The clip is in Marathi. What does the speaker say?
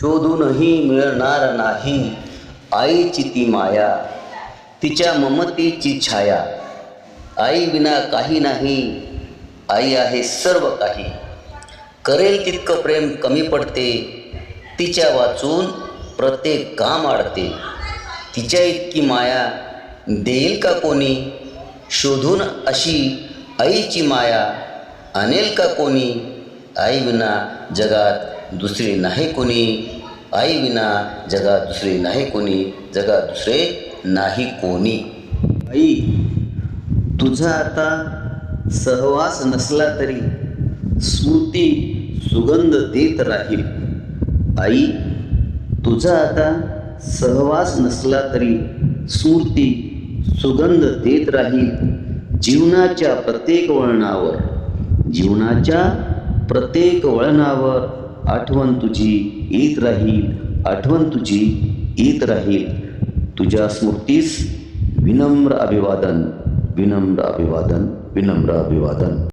शोधूनही मिळणार नाही. आईची ती माया तिच्या ममतेची छाया. आई विना काही नाही आई आहे सर्व काही. करेल तितकं प्रेम कमी पडते तिच्या वाचून प्रत्येक काम आडते. तिच्या इतकी माया देईल का कोणी? शोधून अशी आईची माया आणेल का कोणी? आई विना जगात दुसरे नाही कोणी. आई विना जगात दुसरे नाही कोणी. जगात दुसरे नाही कोणी. आई तुझा आता सहवास नसला तरी स्मृती सुगंध देत राहील. आई तुझा आता सहवास नसला तरी स्मृती सुगंध देत राहील. जीवनाच्या प्रत्येक वळणावर जीवनाच्या प्रत्येक वळणावर आठवण तुझी येत राहील आठवण तुझी येत राहील. तुझ्या स्मृतीस विनम्र अभिवादन विनम्र अभिवादन विनम्र अभिवादन.